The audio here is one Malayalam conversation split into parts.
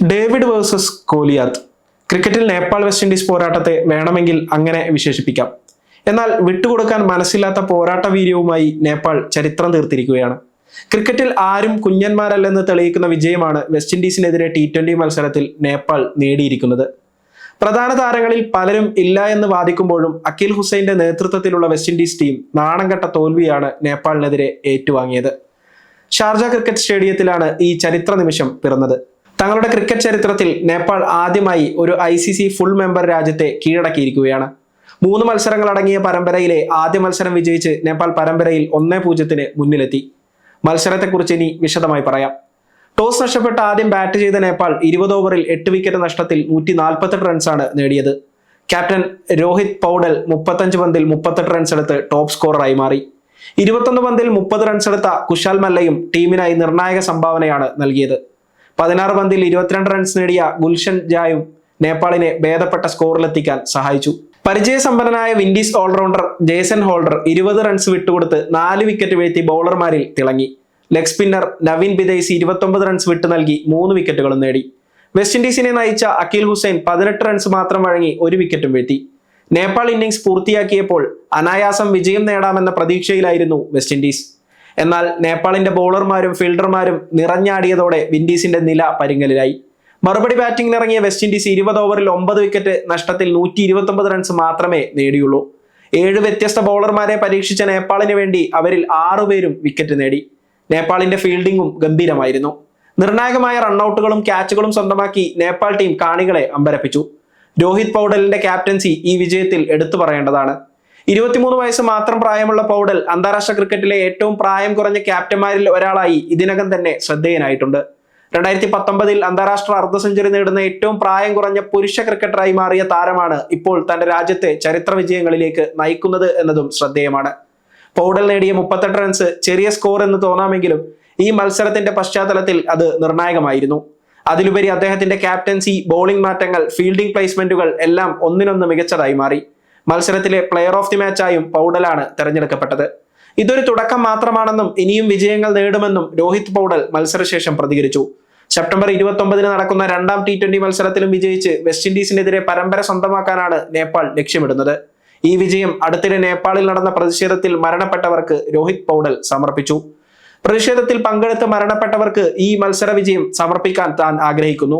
ഡേവിഡ് വേഴ്സസ് കോലിയാത്ത് ക്രിക്കറ്റിൽ നേപ്പാൾ വെസ്റ്റ് ഇൻഡീസ് പോരാട്ടത്തെ വേണമെങ്കിൽ അങ്ങനെ വിശേഷിപ്പിക്കാം. എന്നാൽ വിട്ടുകൊടുക്കാൻ മനസ്സില്ലാത്ത പോരാട്ട വീര്യവുമായി നേപ്പാൾ ചരിത്രം തീർത്തിരിക്കുകയാണ്. ക്രിക്കറ്റിൽ ആരും കുഞ്ഞന്മാരല്ലെന്ന് തെളിയിക്കുന്ന വിജയമാണ് വെസ്റ്റ് ഇൻഡീസിനെതിരെ ടി ട്വന്റി മത്സരത്തിൽ നേപ്പാൾ നേടിയിരിക്കുന്നത്. പ്രധാന താരങ്ങളിൽ പലരും ഇല്ല എന്ന് വാദിക്കുമ്പോഴും അഖിൽ ഹുസൈന്റെ നേതൃത്വത്തിലുള്ള വെസ്റ്റ് ഇൻഡീസ് ടീം നാണം കെട്ട തോൽവിയാണ് നേപ്പാളിനെതിരെ ഏറ്റുവാങ്ങിയത്. ഷാർജ ക്രിക്കറ്റ് സ്റ്റേഡിയത്തിലാണ് ഈ ചരിത്ര നിമിഷം പിറന്നത്. തങ്ങളുടെ ക്രിക്കറ്റ് ചരിത്രത്തിൽ നേപ്പാൾ ആദ്യമായി ഒരു I C C full member രാജ്യത്തെ കീഴടക്കിയിരിക്കുകയാണ്. മൂന്ന് മത്സരങ്ങൾ അടങ്ങിയ പരമ്പരയിലെ ആദ്യ മത്സരം വിജയിച്ച് നേപ്പാൾ പരമ്പരയിൽ ഒന്നേ പൂജ്യത്തിന് മുന്നിലെത്തി. മത്സരത്തെക്കുറിച്ച് ഇനി വിശദമായി പറയാം. ടോസ് നഷ്ടപ്പെട്ട ആദ്യം ബാറ്റ് ചെയ്ത നേപ്പാൾ ഇരുപത് ഓവറിൽ എട്ട് വിക്കറ്റ് നഷ്ടത്തിൽ നൂറ്റി നാൽപ്പത്തെട്ട് റൺസാണ് നേടിയത്. ക്യാപ്റ്റൻ രോഹിത് പൗഡൽ മുപ്പത്തഞ്ച് പന്തിൽ മുപ്പത്തെട്ട് റൺസ് എടുത്ത് ടോപ്പ് സ്കോററായി മാറി. ഇരുപത്തൊന്ന് പന്തിൽ മുപ്പത് റൺസ് എടുത്ത കുശാൽ മല്ലയും ടീമിനായി നിർണായക സംഭാവനയാണ് നൽകിയത്. പതിനാറ് പന്തിൽ ഇരുപത്തിരണ്ട് റൺസ് നേടിയ ഗുൽഷൻ ജായും നേപ്പാളിനെ ഭേദപ്പെട്ട സ്കോറിലെത്തിക്കാൻ സഹായിച്ചു. പരിചയസമ്പന്നനായ വിൻഡീസ് ഓൾറൗണ്ടർ ജേസൺ ഹോൾഡർ ഇരുപത് റൺസ് വിട്ടുകൊടുത്ത് നാല് വിക്കറ്റ് വീഴ്ത്തി ബൗളർമാരിൽ തിളങ്ങി. ലെഗ് സ്പിന്നർ നവീൻ ബിദൈസ് ഇരുപത്തൊമ്പത് റൺസ് വിട്ടു നൽകി മൂന്ന് വിക്കറ്റുകളും നേടി. വെസ്റ്റ് ഇൻഡീസിനെ നയിച്ച അഖിൽ ഹുസൈൻ പതിനെട്ട് റൺസ് മാത്രം വഴങ്ങി ഒരു വിക്കറ്റും വീഴ്ത്തി. നേപ്പാൾ ഇന്നിംഗ്സ് പൂർത്തിയാക്കിയപ്പോൾ അനായാസം വിജയം നേടാമെന്ന പ്രതീക്ഷയിലായിരുന്നു വെസ്റ്റ് ഇൻഡീസ്. എന്നാൽ നേപ്പാളിന്റെ ബോളർമാരും ഫീൽഡർമാരും നിറഞ്ഞാടിയതോടെ വിൻഡീസിന്റെ നില പരിങ്ങലിലായി. മറുപടി ബാറ്റിംഗിനിറങ്ങിയ വെസ്റ്റ് ഇൻഡീസ് ഇരുപത് ഓവറിൽ ഒമ്പത് വിക്കറ്റ് നഷ്ടത്തിൽ നൂറ്റി ഇരുപത്തൊമ്പത് റൺസ് മാത്രമേ നേടിയുള്ളൂ. ഏഴ് വ്യത്യസ്ത ബോളർമാരെ പരീക്ഷിച്ച നേപ്പാളിന് വേണ്ടി അവരിൽ ആറുപേരും വിക്കറ്റ് നേടി. നേപ്പാളിന്റെ ഫീൽഡിംഗും ഗംഭീരമായിരുന്നു. നിർണായകമായ റൺഔട്ടുകളും ക്യാച്ചുകളും സ്വന്തമാക്കി നേപ്പാൾ ടീം കാണികളെ അമ്പരപ്പിച്ചു. രോഹിത് പൗഡലിന്റെ ക്യാപ്റ്റൻസി ഈ വിജയത്തിൽ എടുത്തു പറയേണ്ടതാണ്. ഇരുപത്തിമൂന്ന് വയസ്സ് മാത്രം പ്രായമുള്ള പൗഡൽ അന്താരാഷ്ട്ര ക്രിക്കറ്റിലെ ഏറ്റവും പ്രായം കുറഞ്ഞ ക്യാപ്റ്റന്മാരിൽ ഒരാളായി ഇതിനകം തന്നെ ശ്രദ്ധേയനായിട്ടുണ്ട്. രണ്ടായിരത്തി പത്തൊമ്പതിൽ അന്താരാഷ്ട്ര അർദ്ധ സെഞ്ചുറി നേടുന്ന ഏറ്റവും പ്രായം കുറഞ്ഞ പുരുഷ ക്രിക്കറ്ററായി മാറിയ താരമാണ് ഇപ്പോൾ തന്റെ രാജ്യത്തെ ചരിത്ര വിജയങ്ങളിലേക്ക് നയിക്കുന്നത് എന്നതും ശ്രദ്ധേയമാണ്. പൗഡൽ നേടിയ മുപ്പത്തെട്ട് റൺസ് ചെറിയ സ്കോർ എന്ന് തോന്നാമെങ്കിലും ഈ മത്സരത്തിന്റെ പശ്ചാത്തലത്തിൽ അത് നിർണായകമായിരുന്നു. അതിലുപരി അദ്ദേഹത്തിന്റെ ക്യാപ്റ്റൻസി ബോളിംഗ് മാറ്റങ്ങൾ ഫീൽഡിംഗ് പ്ലേസ്മെന്റുകൾ എല്ലാം ഒന്നിനൊന്ന് മികച്ചതായി മാറി. മത്സരത്തിലെ പ്ലെയർ ഓഫ് ദി മാച്ചായും പൗഡലാണ് തെരഞ്ഞെടുക്കപ്പെട്ടത്. ഇതൊരു തുടക്കം മാത്രമാണെന്നും ഇനിയും വിജയങ്ങൾ നേടുമെന്നും രോഹിത് പൗഡൽ മത്സരശേഷം പ്രതികരിച്ചു. സെപ്റ്റംബർ ഇരുപത്തി ഒമ്പതിന് നടക്കുന്ന രണ്ടാം ടി ട്വന്റി മത്സരത്തിലും വിജയിച്ച് വെസ്റ്റ് ഇൻഡീസിനെതിരെ പരമ്പര സ്വന്തമാക്കാനാണ് നേപ്പാൾ ലക്ഷ്യമിടുന്നത്. ഈ വിജയം അടുത്തിടെ നേപ്പാളിൽ നടന്ന പ്രതിഷേധത്തിൽ മരണപ്പെട്ടവർക്ക് രോഹിത് പൗഡൽ സമർപ്പിച്ചു. പ്രതിഷേധത്തിൽ പങ്കെടുത്ത് മരണപ്പെട്ടവർക്ക് ഈ മത്സര വിജയം സമർപ്പിക്കാൻ താൻ ആഗ്രഹിക്കുന്നു.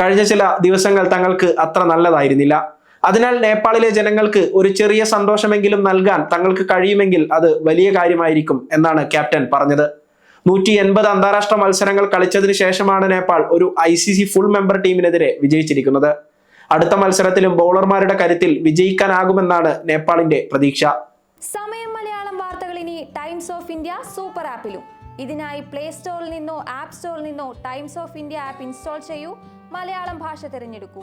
കഴിഞ്ഞ ചില ദിവസങ്ങൾ തങ്ങൾക്ക് അത്ര നല്ലതായിരുന്നില്ല. അതിനാൽ നേപ്പാളിലെ ജനങ്ങൾക്ക് ഒരു ചെറിയ സന്തോഷമെങ്കിലും നൽകാൻ തങ്ങൾക്ക് കഴിയുമെങ്കിൽ അത് വലിയ കാര്യമായിരിക്കും എന്നാണ് ക്യാപ്റ്റൻ പറഞ്ഞത്. നൂറ്റി എൺപത് അന്താരാഷ്ട്ര മത്സരങ്ങൾ കളിച്ചതിന് ശേഷമാണ് നേപ്പാൾ ഒരു I C C full member ടീമിനെതിരെ വിജയിച്ചിരിക്കുന്നത്. അടുത്ത മത്സരത്തിലും ബൗളർമാരുടെ കരുത്തിൽ വിജയിക്കാനാകുമെന്നാണ് നേപ്പാളിന്റെ പ്രതീക്ഷ. സമയം മലയാളം വാർത്തകൾ ഇനി ടൈംസ് ഓഫ് ഇന്ത്യ സൂപ്പർ ആപ്പിലും ഇതിനായി പ്ലേ സ്റ്റോറിൽ നിന്നോ ആപ്പ് സ്റ്റോറിൽ നിന്നോ Times of India app install ചെയ്യൂ. മലയാളം ഭാഷ തിരഞ്ഞെടുക്കൂ.